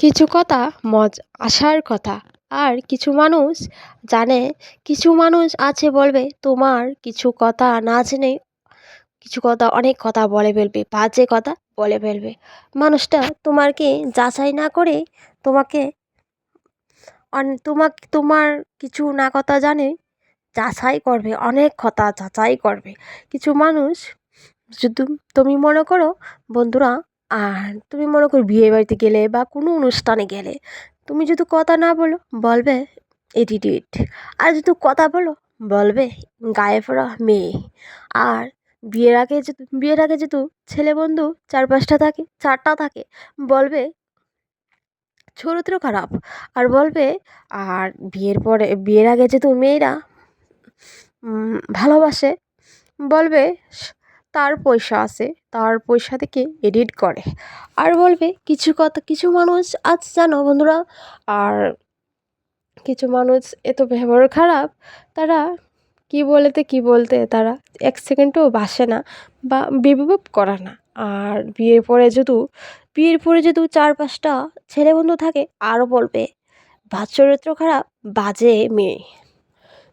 কিছু কথা মজ আসার কথা। আর কিছু মানুষ জানে, কিছু মানুষ আছে বলবে, তোমার কিছু কথা না জেনে কিছু কথা, অনেক কথা বলে ফেলবে, বাজে কথা বলে ফেলবে। মানুষটা তোমাকে যাচাই না করে তোমাকে তোমাকে, তোমার কিছু না কথা জানে, যাচাই করবে, অনেক কথা যাচাই করবে। কিছু মানুষ শুধু তুমি মনে করো, বন্ধুরা আর তুমি মনে করো বিয়ে বাড়িতে গেলে বা কোনো অনুষ্ঠানে গেলে, তুমি যদি কথা না বলো, বলবে এডিটেড আর যদি কথা বলো, বলবে, গায়ে পড়া মেয়ে। আর বিয়ের আগে যেহেতু বিয়ের আগে যেহেতু ছেলে বন্ধু চার পাঁচটা থাকে, চারটা থাকে, বলবে, চরিত্র খারাপ। আর বলবে, আর বিয়ের পরে, বিয়ের আগে যেহেতু মেয়েরা ভালোবাসে, বলবে তার পয়সা আছে, তার পয়সা থেকে এডিট করে। আর বলবে, কিছু কথা কিছু মানুষ আছে জানো বন্ধুরা? আর কিছু মানুষ এত ব্যবহার খারাপ, তারা কী বলতে কী বলতে, তারা এক সেকেন্ডও বাসে না বা বিবেক করে না। আর বিয়ের পরে যেহেতু বিয়ের পরে যেহেতু চার পাঁচটা ছেলে বন্ধু থাকে আরও বলবে বা চরিত্র খারাপ, বাজে মেয়ে।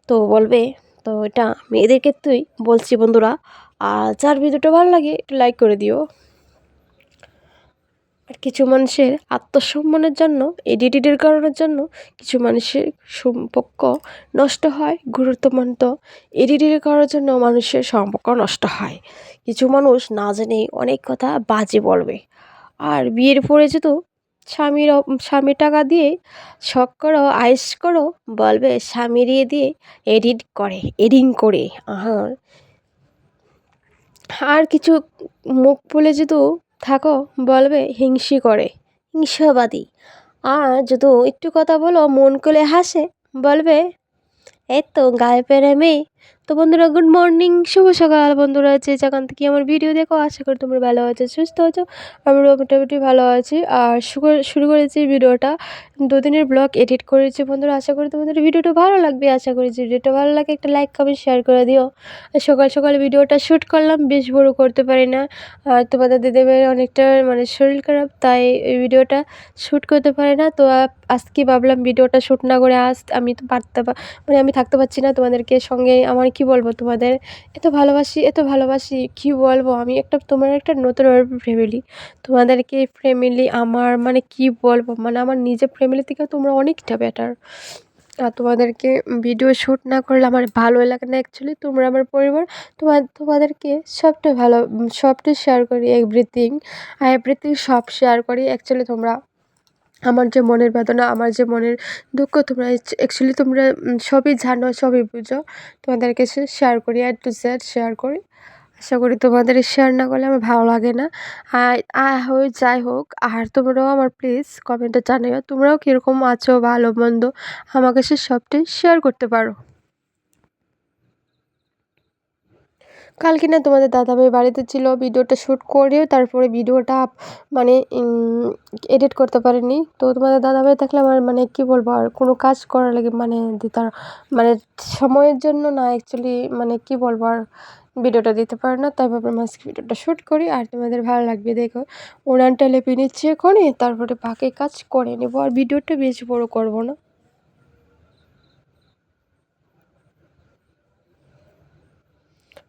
তো বলবে, তো এটা মেয়েদের ক্ষেত্রেই বলছি বন্ধুরা আর যার ভিডিওটা ভালো লাগে, একটু লাইক করে দিও। আর কিছু মানুষের আত্মসম্মানের জন্য এডিটের কারণের জন্য কিছু মানুষের সম্পর্ক নষ্ট হয় গুরুত্বমান্ত এডিটের কারণের জন্য মানুষের সম্পর্ক নষ্ট হয়। কিছু মানুষ না জেনে অনেক কথা বাজে বলবে। আর বিয়ের পরে যেহেতু স্বামীর স্বামী টাকা দিয়ে শখ করো, আয়েস করো, বলবে স্বামী দিয়ে দিয়ে এডিট করে এডিং করে। আর আর কিছু মুখ বলে যদি থাকো, বলবে, হিংসি করে। হিংসাবাদী। আর যদি একটু কথা বলো, মন করে হাসে, বলবে, এই তো গায়ে পেরে মেয়ে তো বন্ধুরা গুড মর্নিং শুভ সকাল বন্ধুরা, যে যেখান থেকে আমার ভিডিও দেখো, আশা করি তোমরা ভালো আছো, সুস্থ আছো আমরা মোটামুটি ভালো আছি। আর শুরু করেছি ভিডিওটা দুদিনের ব্লগ এডিট করেছি বন্ধুরা, আশা করি তোমাদের ভিডিওটা ভালো লাগবে, আশা করি যে ভিডিওটা ভালো লাগে, একটা লাইক কমেন্ট শেয়ার করে দিও। সকাল সকাল ভিডিওটা শ্যুট করলাম, বেশ বড় করতে পারি না। আর তোমাদের দিদিমের অনেকটা মানে শরীর খারাপ, তাই এই ভিডিওটা শ্যুট করতে পারে না। তো আজকে ভাবলাম ভিডিওটা শ্যুট না করে আস আমি তো পারতে মানে আমি থাকতে পারছি না তোমাদেরকে সঙ্গে আমার কি বলব তোমাদের? এত ভালোবাসি এত ভালোবাসি, কি বলব? আমি একটা, তোমার একটা নতুন ফ্যামিলি তোমাদেরকে ফ্যামিলি আমার মানে কি বলব? মানে আমার নিজের ফ্যামিলি থেকে তোমরা অনেকটা বেটার আর তোমাদেরকে ভিডিও শ্যুট না করলে আমার ভালো লাগে না অ্যাকচুয়ালি তোমরা আমার পরিবার তোমার তোমাদেরকে সবটা ভালো সবটাই শেয়ার করি এভরিথিং আর এভরিথিং সব শেয়ার করি অ্যাকচুয়ালি তোমরা আমার যে মনের বেদনা, আমার যে মনের দুঃখ, তোমরা অ্যাকচুয়ালি তোমরা সবই জানো, সবই বুঝো। তোমাদেরকে শেয়ার করি অ্যাড টু জেড শেয়ার করি। আশা করি তোমাদের শেয়ার না করলে আমার ভালো লাগে না। আর হোক যাই হোক, আর তোমরাও আমার প্লিজ কমেন্টে জানিও, তোমরাও কীরকম আছো, ভালো, মন্দ, আমাকে সে সবটাই শেয়ার করতে পারো। কালকে না তোমাদের দাদাভাই বাড়িতে ছিল, ভিডিওটা শ্যুট করেও তারপরে ভিডিওটা মানে এডিট করতে পারিনি। তো তোমাদের দাদাভাই থাকলে আমার মানে কী বলব আর, কোনো কাজ করার লাগে মানে তার মানে সময়ের জন্য না অ্যাকচুয়ালি মানে কী বলব আর, ভিডিওটা দিতে পারে না। তাই ভাবলাম আজকে ভিডিওটা শ্যুট করি আর তোমাদের ভালো লাগবে, দেখো। উনানটা লেপে নিচ্ছে এখনই, তারপরে বাকি কাজ করে নেব। আর ভিডিওটা বেশি বড় করব না।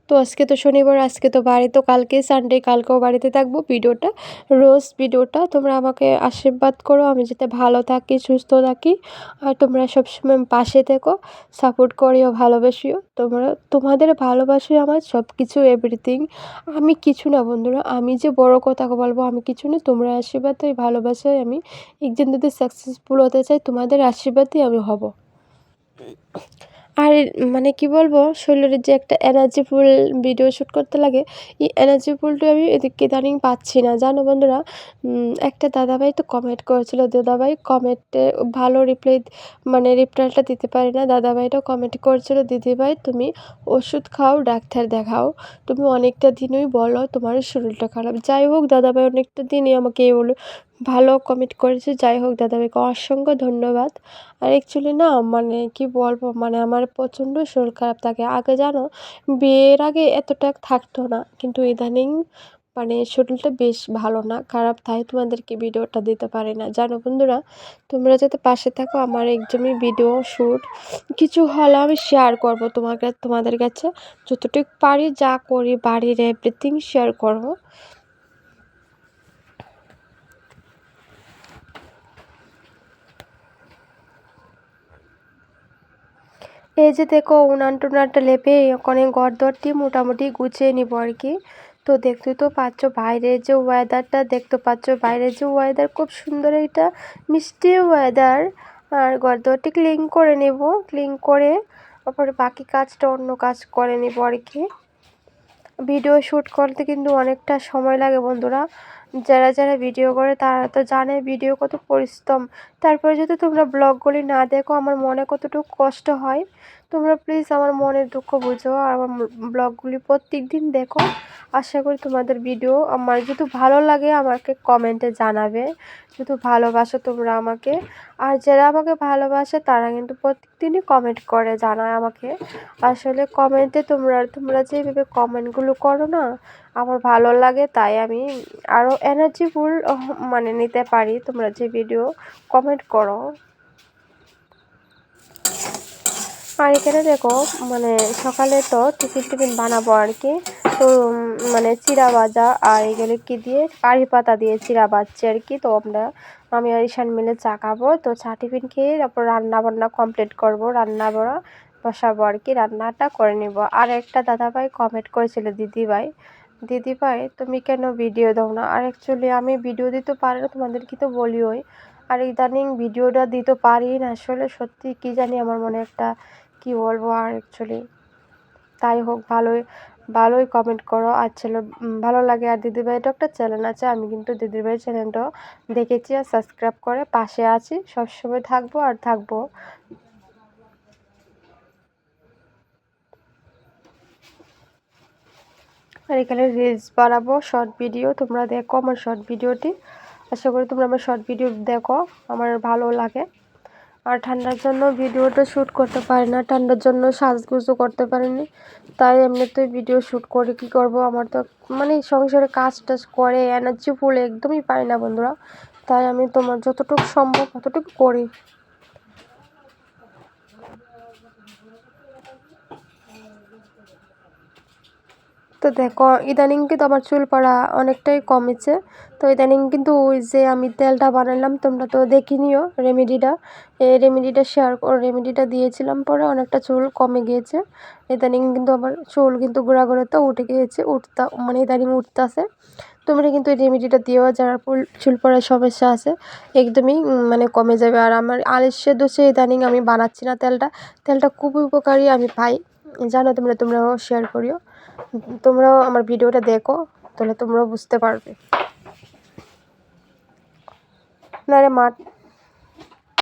তো আজকে তো শনিবার, আজকে তো বাড়ি, তো কালকে সানডে কালকেও বাড়িতে থাকব ভিডিওটা। রোজ ভিডিওটা, তোমরা আমাকে আশীর্বাদ করো, আমি যাতে ভালো থাকি, সুস্থ থাকি, আর তোমরা সবসময় পাশে থেকো, সাপোর্ট করিও, ভালোবাসিও। তোমরা, তোমাদের ভালোবাসি আমার সব কিছু এভরিথিং আমি কিছু না বন্ধুরা, আমি যে বড় কথা বলব, আমি কিছু না, তোমরা আশীর্বাদ ওই ভালোবাসায় আমি একজন যদি সাকসেসফুল হতে চাই, তোমাদের আশীর্বাদই আমি হব। আর মানে কি বলব শরীরের যে একটা এনার্জিফুল ভিডিও শ্যুট করতে লাগে, এই এনার্জিফুলটা আমি এদিকে ইদানিং পাচ্ছি না। জানো বন্ধুরা একটা দাদাভাই তো কমেন্ট করেছিল, দাদাভাই কমেন্টে ভালো রিপ্লাই মানে রিপ্লাইটা দিতে পারে না। দাদাভাইটাও কমেন্ট করেছিল, দিদিভাই, তুমি ওষুধ খাও, ডাক্তার দেখাও। তুমি অনেকটা দিনই বলো তোমার শরীরটা খারাপ। যাই হোক, দাদাভাই অনেকটা দিনই আমাকে এই বলো ভালো কমেন্ট করেছে, যাই হোক দাদাভাইকে অসংখ্য ধন্যবাদ। আর অ্যাকচুয়ালি না মানে কি বলব মানে আমার প্রচণ্ড শরীর খারাপ থাকে। আগে জানো, বিয়ের আগে এতটা থাকতো না, কিন্তু ইদানিং মানে শরীরটা বেশ ভালো না, খারাপ তাই তোমাদেরকে ভিডিওটা দিতে পারি না। জানো বন্ধুরা, তোমরা যাতে পাশে থাকো, আমার একদমই ভিডিও শ্যুট কিছু হলে আমি শেয়ার করব তোমাকে, তোমাদের কাছে। যতটুকু পারি যা করি, বাড়ির এভরিথিং শেয়ার করব। এই যে দেখো, উনান টুনানটা লেপে ওখানে ঘর দরটি মোটামুটি গুছিয়ে নিব আর কি। তো দেখতে তো পাচ্ছ বাইরের যে ওয়েদারটা দেখতে পাচ্ছ বাইরের যে ওয়েদার খুব সুন্দর এটা মিষ্টি ওয়েদার আর ঘর দরটি ক্লিন করে নেব ক্লিন করে, তারপরে বাকি কাজটা অন্য কাজ করে নেব আর কি। ভিডিও শ্যুট করতে কিন্তু অনেকটা সময় লাগে বন্ধুরা। যারা যারা ভিডিও করে তারা তো জানে ভিডিও কত পরিশ্রম। তারপরে যদি তোমরা ব্লগগুলি না দেখো, আমার মনে কতটুকু কষ্ট হয়। তোমরা প্লিজ আমার মনের দুঃখ বুঝো আর আমার ব্লগগুলি প্রত্যেক দিন দেখো। আশা করি তোমাদের ভিডিও আমার যদি ভালো লাগে আমাকে কমেন্টে জানাবে। যদি ভালোবাসো তোমরা আমাকে। আর যারা আমাকে ভালোবাসে তারা কিন্তু প্রত্যেকদিনই কমেন্ট করে, জানায় আমাকে। আসলে কমেন্টে তোমরা তোমরা যেভাবে কমেন্টগুলো করো না, আমার ভালো লাগে তাই আমি আরও এনার্জিফুল মানে নিতে পারি তোমরা যে ভিডিও কমেন্ট করো। আর এখানে দেখো মানে সকালে তো টিফিন টিফিন বানাবো আর কি। তো মানে চিরা ভাজা আর এগুলো কি দিয়ে কারি পাতা দিয়ে চিরা বাজছে আর কি। তো আমরা, আমি আর ঈশান মিলে চা খাব। তো চা টিফিন খেয়ে তারপর রান্না বান্না কমপ্লিট করব, রান্না বড়া বসাবো আর কি, রান্নাটা করে নিব। আর একটা দাদাভাই কমেন্ট করেছিল, দিদিভাই দিদিভাই, তুমি কেন ভিডিও দাও না? আর অ্যাকচুয়ালি আমি ভিডিও দিতে পারি না, তোমাদেরকে তো বলিওই। আর ইদানিং ভিডিওটা দিতে পারি না আসলে সত্যি কী জানি আমার মনে একটা, কি বলব আর অ্যাকচুয়ালি তাই হোক, ভালোই ভালোই কমেন্ট করো। আর ছেলে ভালো লাগে আর দিদিভাইটা একটা চ্যানেল আছে, আমি কিন্তু দিদিভাই চ্যানেলটাও দেখেছি আর সাবস্ক্রাইব করে পাশে আছি। সবসময় থাকব আর থাকব। আর এখানে রিলস বানাবো শর্ট ভিডিও তোমরা দেখো আমার শর্ট ভিডিওটি আশা করি তোমরা আমার শর্ট ভিডিও দেখো, আমার ভালো লাগে। আর ঠান্ডার জন্য ভিডিওটা শ্যুট করতে পারি না, ঠান্ডার জন্য সাজগুজও করতে পারিনি। তাই এমনিতেই ভিডিও শ্যুট করে, কি করব? আমার তো মানে সংসারে কাজ টাজ করে এনার্জি ফুল একদমই পাই না বন্ধুরা। তাই আমি তোমার যতটুকু সম্ভব, ততটুকু করি। তো দেখো, ইদানিং কিন্তু আমার চুল পড়া অনেকটাই কমেছে। তো ইদানিং কিন্তু ওই যে আমি তেলটা বানালাম, তোমরা তো দেখিনিও রেমেডিটা। এই রেমেডিটা শেয়ার রেমেডিটা দিয়েছিলাম পরে অনেকটা চুল কমে গিয়েছে। ইদানিং কিন্তু আমার চুল কিন্তু গোড়া তো উঠে গিয়েছে, উঠতা মানে ইদানিং উঠতেছে। তোমরা কিন্তু এই রেমেডিটা দিও, যারা চুল পড়ার সমস্যা আছে, একদমই মানে কমে যাবে। আর আমার আলিশের দোষে ইদানিং আমি বানাচ্ছি না তেলটা। তেলটা খুবই উপকারী আমি পাই। জানো তোমরা, তোমরাও শেয়ার করিও। তোমরাও আমার ভিডিওটা দেখো, তাহলে তোমরাও বুঝতে পারবে। না রে মাঠ